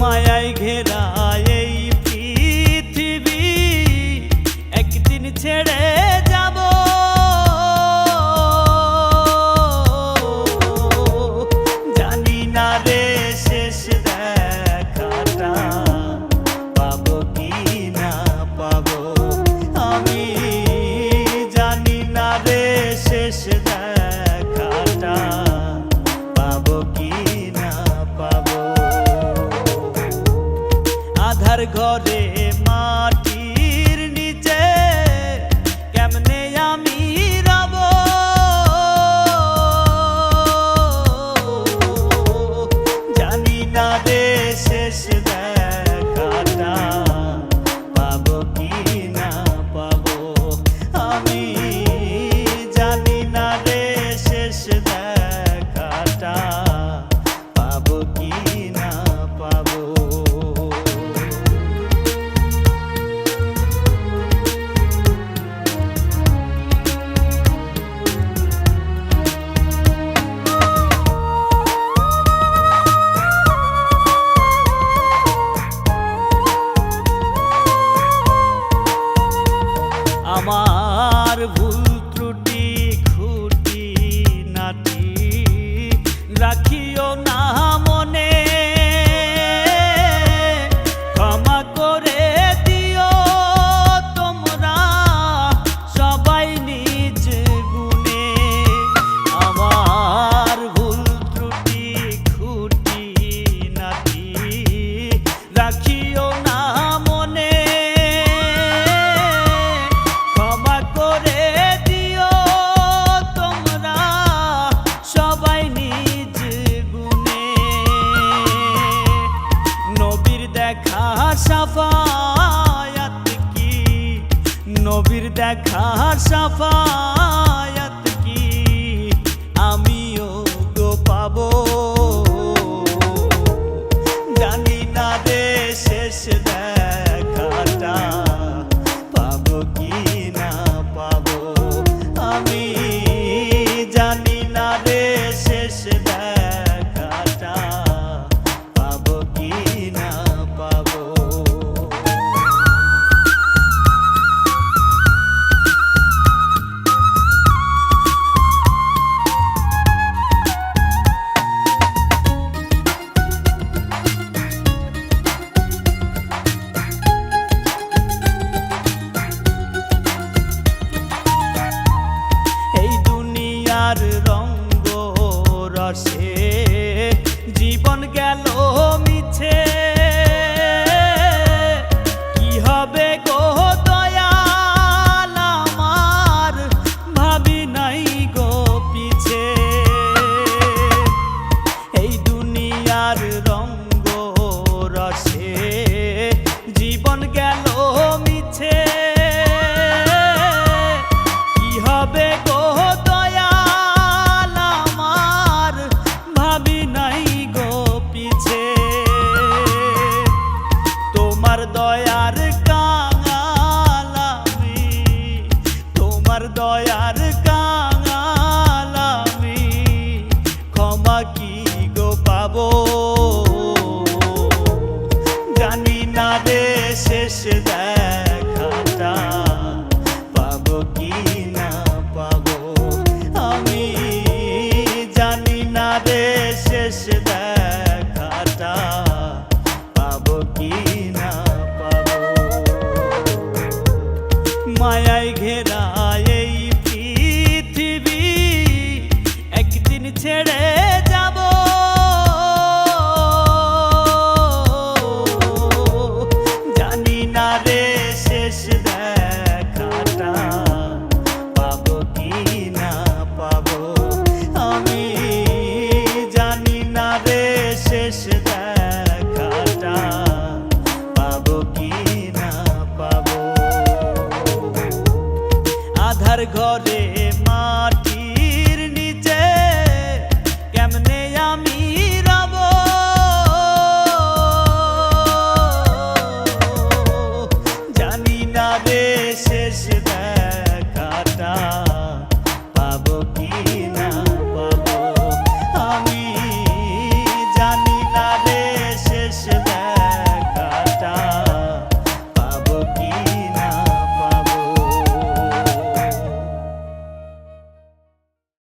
মায়ায় ঘেরা এই পৃথিবী একদিন ছেড়ে ঘরে মাঠ দুটি খুঁটি নাটি রাখি দেখা সাফা তোমার দয়ার কাঙাল আমি। ক্ষমা কি গো পাবো?